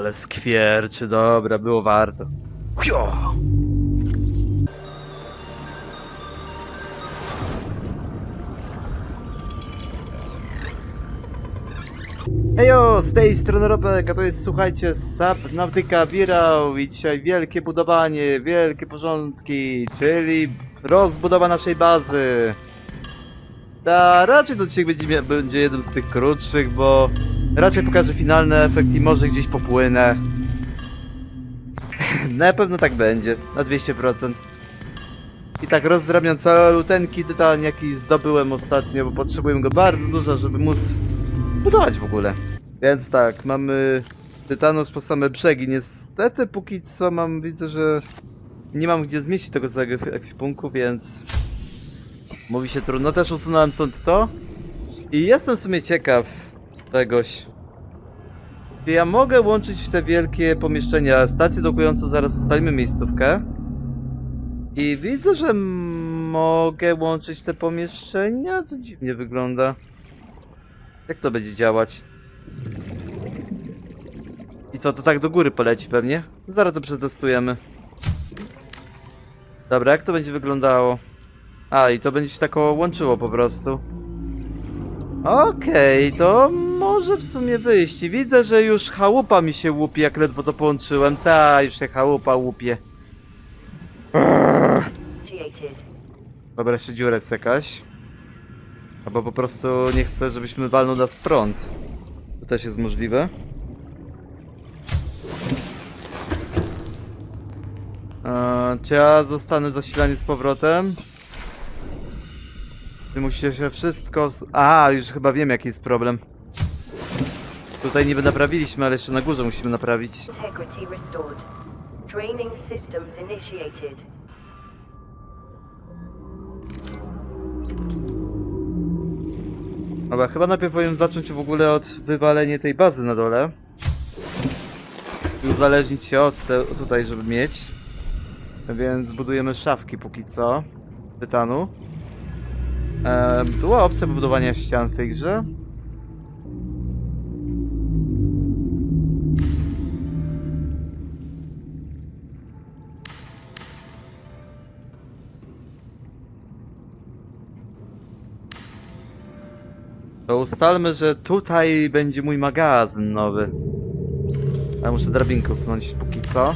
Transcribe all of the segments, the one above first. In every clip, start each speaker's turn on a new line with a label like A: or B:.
A: Ale skwierczy, dobra, było warto. Hio! Hejo, z tej strony Robek, a to jest, słuchajcie, SAP Nautyka Birał i dzisiaj wielkie budowanie, wielkie porządki, czyli rozbudowa naszej bazy. Ta, raczej to dzisiaj będzie, będzie jeden z tych krótszych, bo raczej pokażę finalny efekt i może gdzieś popłynę. na pewno tak będzie, na 200%. I tak rozdrabiam całe lutenki tytan, jaki zdobyłem ostatnio, bo potrzebuję go bardzo dużo, żeby móc budować w ogóle. Więc tak, mamy tytanus po same brzegi. Niestety póki co mam, widzę, że nie mam gdzie zmieścić tego całego ekwi- ekwipunku, więc mówi się trudno. Też usunąłem stąd to i jestem w sumie ciekaw Czy ja mogę łączyć te wielkie pomieszczenia, stację dokującą, zaraz ustalimy miejscówkę. I widzę, że mogę łączyć te pomieszczenia. To dziwnie wygląda. Jak to będzie działać? I co, to tak do góry poleci pewnie? Zaraz to przetestujemy. Dobra, jak to będzie wyglądało? A, i to będzie się tak łączyło po prostu. Okej, to może w sumie wyjść. I widzę, że już chałupa mi się łupi, jak ledwo to połączyłem. Ta, już się chałupa łupie. Dobra, jeszcze dziura jest jakaś. Albo po prostu nie chcę, żebyśmy walnął nas prąd. To też jest możliwe. Eee, czy ja zostanę zasilany z powrotem? Ty musicie się wszystko... A, już chyba wiem jaki jest problem. Tutaj niby naprawiliśmy, ale jeszcze na górze musimy naprawić.
B: Integrity restored. Draining systems initiated.
A: Dobra, chyba najpierw powinien zacząć w ogóle od wywalenia tej bazy na dole. I uzależnić się od te, tutaj, żeby mieć. Więc budujemy szafki póki co. Tytanu. E, była opcja budowania ścian w tej grze. To ustalmy, że tutaj będzie mój magazyn nowy. Ja muszę drabinkę usunąć póki co.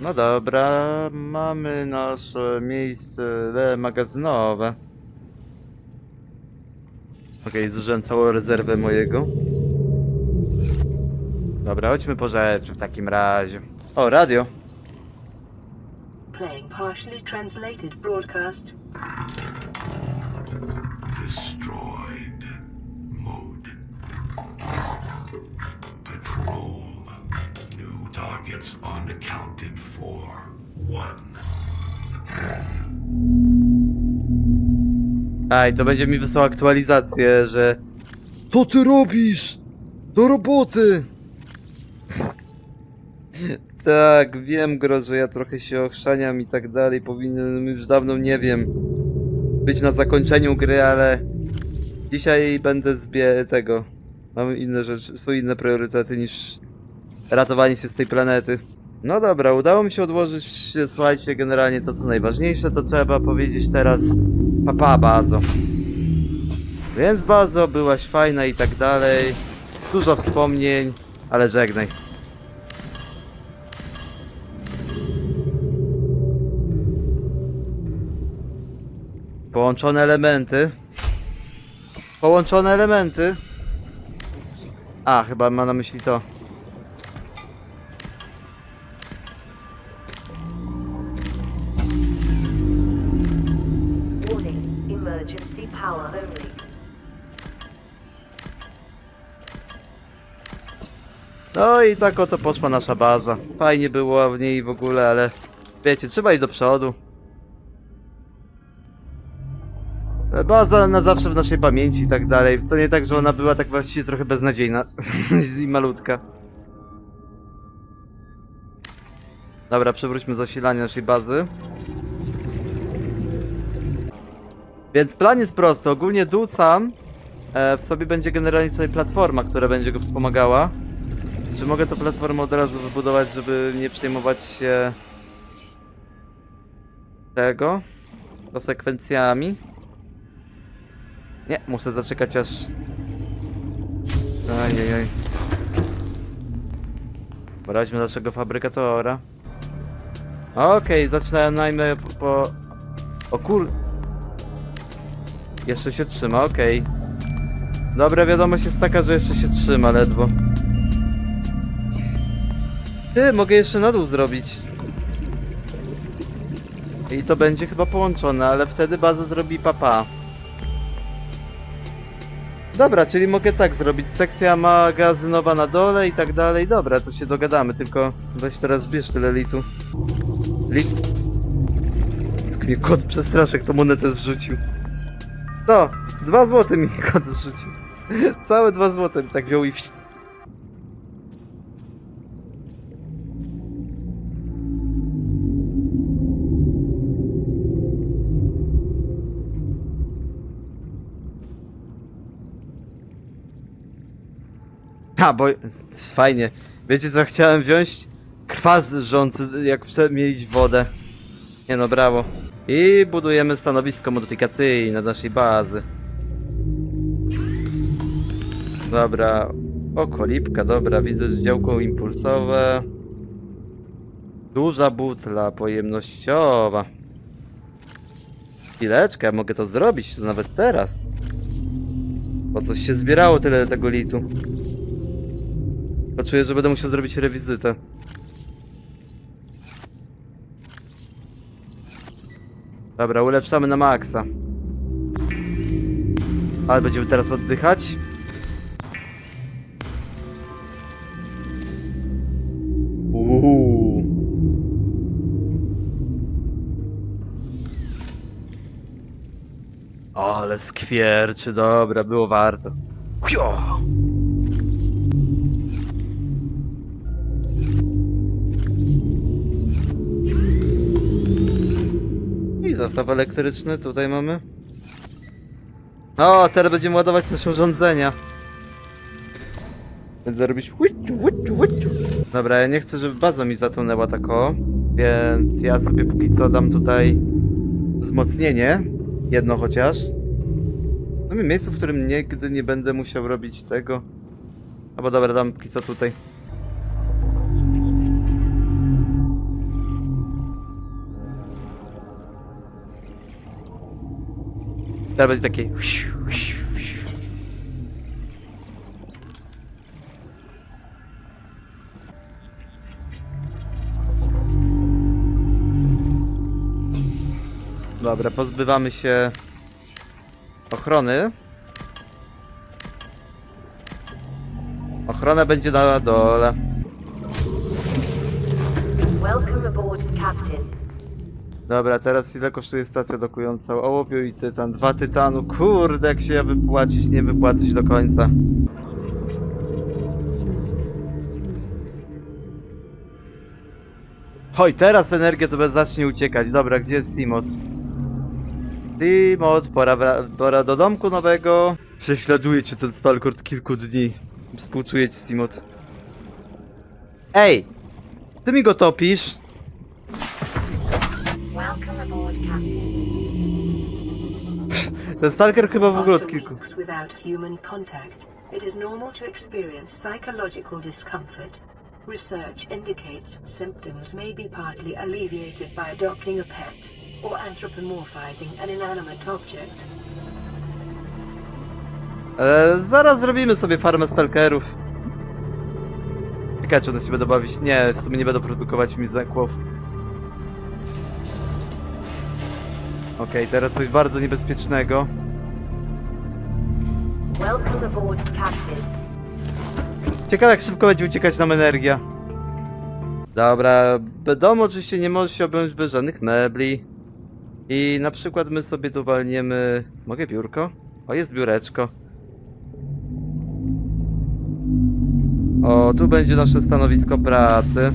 A: No dobra, mamy nasze miejsce magazynowe. Okej, zużyłem całą rezerwę mojego. Dobra, chodźmy po rzeczy w takim razie. O, radio.
B: Playing partially translated broadcast.
C: Targets unaccounted for. One.
A: A, i to będzie mi wysłał aktualizację, że... Co ty robisz? Do roboty! tak, wiem, Gro, że ja trochę się ochrzaniam i tak dalej. Powinienem już dawno, nie wiem, być na zakończeniu gry, ale... Dzisiaj będę zbie tego. Mam inne rzeczy, są inne priorytety niż ratowanie się z tej planety. No dobra, udało mi się odłożyć, słuchajcie, generalnie to co najważniejsze, to trzeba powiedzieć teraz Papa, bazo. Więc bazo, byłaś fajna i tak dalej. Dużo wspomnień, ale żegnaj. Połączone elementy. Połączone elementy. A, chyba ma na myśli to.
B: Power only.
A: No i tak oto poszła nasza baza. Fajnie było w niej w ogóle, ale wiecie, trzeba iść do przodu. Baza na zawsze w naszej pamięci i tak dalej. To nie tak, że ona była tak właściwie trochę beznadziejna i malutka. Dobra, przywróćmy zasilanie naszej bazy. Więc plan jest prosty. Ogólnie dół sam e, w sobie będzie generalnie tutaj platforma, która będzie go wspomagała. Czy mogę tę platformę od razu wybudować, żeby nie przejmować się tego? Konsekwencjami? Nie, muszę zaczekać aż... Ajajaj. Poradźmy naszego fabrykatora. Okej, zaczynajmy po, po... O kur... Jeszcze się trzyma, okej. Dobra, wiadomość jest taka, że jeszcze się trzyma ledwo. Ty, mogę jeszcze na dół zrobić. I to będzie chyba połączone, ale wtedy baza zrobi papa. Dobra, czyli mogę tak zrobić. Sekcja magazynowa na dole i tak dalej. Dobra, to się dogadamy, tylko weź teraz bierz tyle litu. Lit... Jak mnie kot przestraszek to monetę zrzucił. To, dwa złote mi kot zrzucił. Całe dwa złote tak wziął i wsi... Ha, bo fajnie. Wiecie co chciałem wziąć? Kwas rzący, jak przemielić wodę. Nie no, brawo. I budujemy stanowisko modyfikacyjne naszej bazy. Dobra. O, kolipka, dobra, widzę, działko impulsowe. Duża butla pojemnościowa. Chwileczkę, mogę to zrobić, to nawet teraz. Bo coś się zbierało tyle tego litu. Poczuję, że będę musiał zrobić rewizytę. Dobra, ulepszamy na maksa. Ale będziemy teraz oddychać. Uuu. Ale skwierczy, dobra, było warto. Hio! Zestaw elektryczny tutaj mamy. O, teraz będziemy ładować nasze urządzenia. Będę robić. Dobra, ja nie chcę, żeby baza mi zatonęła tako, więc ja sobie póki co dam tutaj wzmocnienie. Jedno chociaż. Mamy miejsce, w którym nigdy nie będę musiał robić tego. Albo dobra, dam póki co tutaj. Teraz będzie takie. Dobra, pozbywamy się ochrony. Ochrona będzie na dole. Dobra, teraz ile kosztuje stacja dokująca ołowiu i tytan? Dwa tytanu, kurde, jak się ja wypłacić, nie wypłacić do końca. Oj, teraz energia to zacznie uciekać. Dobra, gdzie jest Timot? Timot, pora, pora do domku nowego. Prześladuje cię ten stalker od kilku dni. Współczuję ci, Timot. Ej! Ty mi go topisz? Ten stalker chyba w ogóle od kilku.
B: without human contact, it is normal to experience psychological discomfort. Research indicates symptoms may be partly alleviated by adopting a pet or anthropomorphizing an inanimate object.
A: E, zaraz zrobimy sobie farmę stalkerów. Ciekawe, czy one się będą bawić. Nie, w sumie nie będą produkować mi zakłów. Okej, teraz coś bardzo niebezpiecznego.
B: Welcome aboard, Captain.
A: Ciekawe, jak szybko będzie uciekać nam energia. Dobra, b- dom oczywiście nie może się objąć bez żadnych mebli. I na przykład my sobie dowalniemy... Mogę biurko? O, jest biureczko. O, tu będzie nasze stanowisko pracy.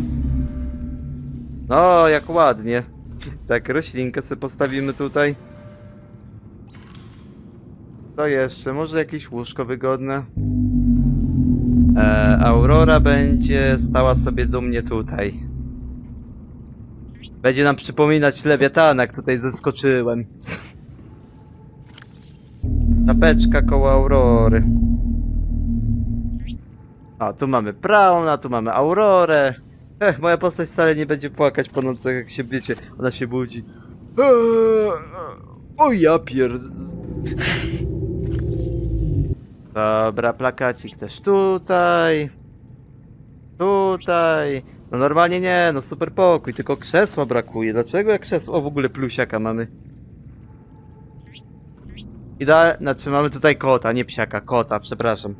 A: No, jak ładnie. Tak, roślinkę sobie postawimy tutaj. To jeszcze, może jakieś łóżko wygodne. E, Aurora będzie stała sobie dumnie tutaj. Będzie nam przypominać lewiatana, jak tutaj zeskoczyłem. Czapeczka koło Aurory. A, tu mamy Brauna, tu mamy Aurorę. Ech, moja postać wcale nie będzie płakać po nocach, jak się wiecie, ona się budzi. Eee, O ja pier... Dobra, plakacik też tutaj. Tutaj. No normalnie nie, no super pokój, tylko krzesła brakuje. Dlaczego jak krzesło? O, w ogóle plusiaka mamy. Idealnie, znaczy mamy tutaj kota, nie psiaka, kota, przepraszam.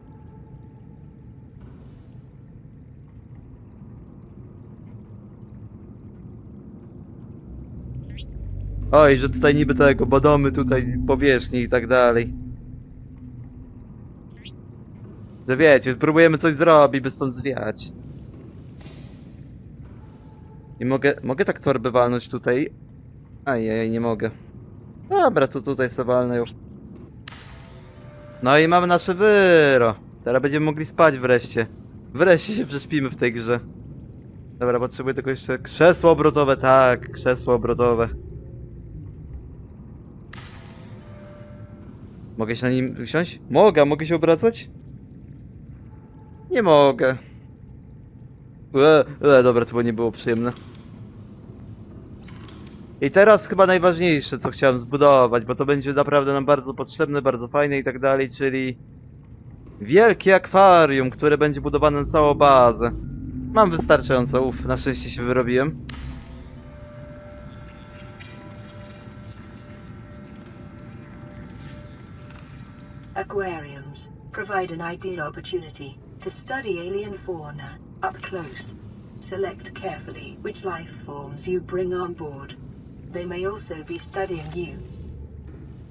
A: Oj, że tutaj niby tego, badamy tutaj powierzchni i tak dalej. Że wiecie, próbujemy coś zrobić, by stąd zwiać. I mogę, mogę tak torbę walnąć tutaj? Ajajaj, nie mogę. Dobra, to tutaj sobie walnę ją. No i mamy nasze wyro. Teraz będziemy mogli spać wreszcie. Wreszcie się prześpimy w tej grze. Dobra, potrzebuję tylko jeszcze krzesło obrotowe, tak, krzesło obrotowe. Mogę się na nim usiąść? Mogę, mogę się obracać? Nie mogę. E, e, dobra, to nie było przyjemne. I teraz chyba najważniejsze, co chciałem zbudować, bo to będzie naprawdę nam bardzo potrzebne, bardzo fajne i tak dalej, czyli wielkie akwarium, które będzie budowane na całą bazę. Mam wystarczająco, uff, na szczęście się wyrobiłem.
B: Aquariums provide an ideal opportunity to study alien fauna up close. Select carefully which life forms you bring on board. They may also be studying you.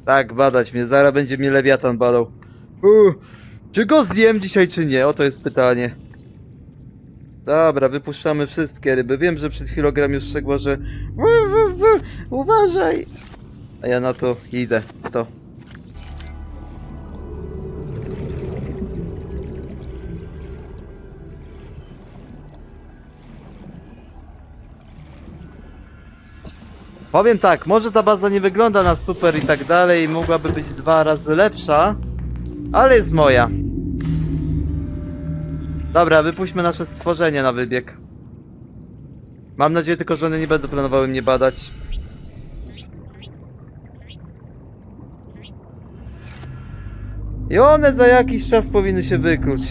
A: Tak, badać mnie, zaraz będzie mnie lewiatan badał. Uh, czy go zjem dzisiaj, czy nie? Oto jest pytanie. Dobra, wypuszczamy wszystkie ryby. Wiem, że przed chwilą już szczegóła, że... Uważaj! A ja na to idę. w To. Powiem tak, może ta baza nie wygląda na super i tak dalej, mogłaby być dwa razy lepsza, ale jest moja. Dobra, wypuśćmy nasze stworzenie na wybieg. Mam nadzieję tylko, że one nie będą planowały mnie badać. I one za jakiś czas powinny się wykluć.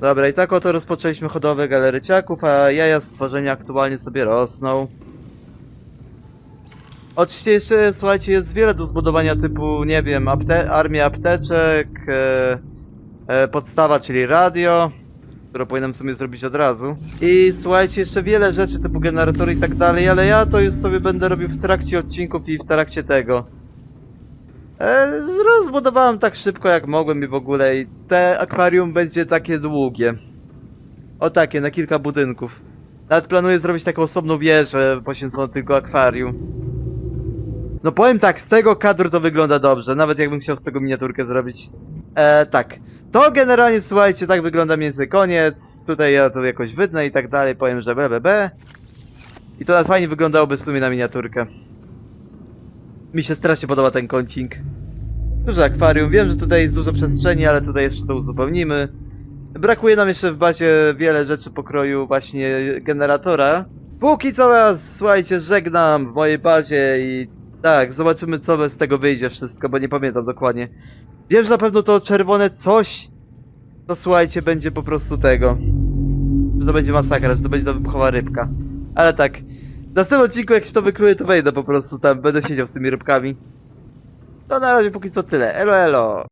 A: Dobra, i tak oto rozpoczęliśmy hodowę galeryciaków, a jaja stworzenia aktualnie sobie rosną. Oczywiście jeszcze, słuchajcie, jest wiele do zbudowania typu, nie wiem, apte armia apteczek, e, e, podstawa, czyli radio, którą powinienem sobie zrobić od razu. I słuchajcie, jeszcze wiele rzeczy typu generatory i tak dalej, ale ja to już sobie będę robił w trakcie odcinków i w trakcie tego. E, rozbudowałem tak szybko jak mogłem i w ogóle i te akwarium będzie takie długie. O takie, na kilka budynków. Nawet planuję zrobić taką osobną wieżę poświęconą tylko akwarium. No powiem tak, z tego kadru to wygląda dobrze, nawet jakbym chciał z tego miniaturkę zrobić. E, tak. To generalnie, słuchajcie, tak wygląda więcej koniec. Tutaj ja to jakoś wydnę i tak dalej, powiem, że BBB. I to nawet fajnie wyglądałoby w sumie na miniaturkę. Mi się strasznie podoba ten kącik. Duże akwarium, wiem, że tutaj jest dużo przestrzeni, ale tutaj jeszcze to uzupełnimy. Brakuje nam jeszcze w bazie wiele rzeczy pokroju właśnie generatora. Póki co was, słuchajcie, żegnam w mojej bazie i tak, zobaczymy co z tego wyjdzie wszystko, bo nie pamiętam dokładnie. Wiem, że na pewno to czerwone coś, to słuchajcie, będzie po prostu tego. Że to będzie masakra, że to będzie ta wybuchowa rybka. Ale tak, w następnym odcinku jak się to wykluje, to wejdę po prostu tam, będę siedział z tymi rybkami. To na razie póki co tyle, elo elo.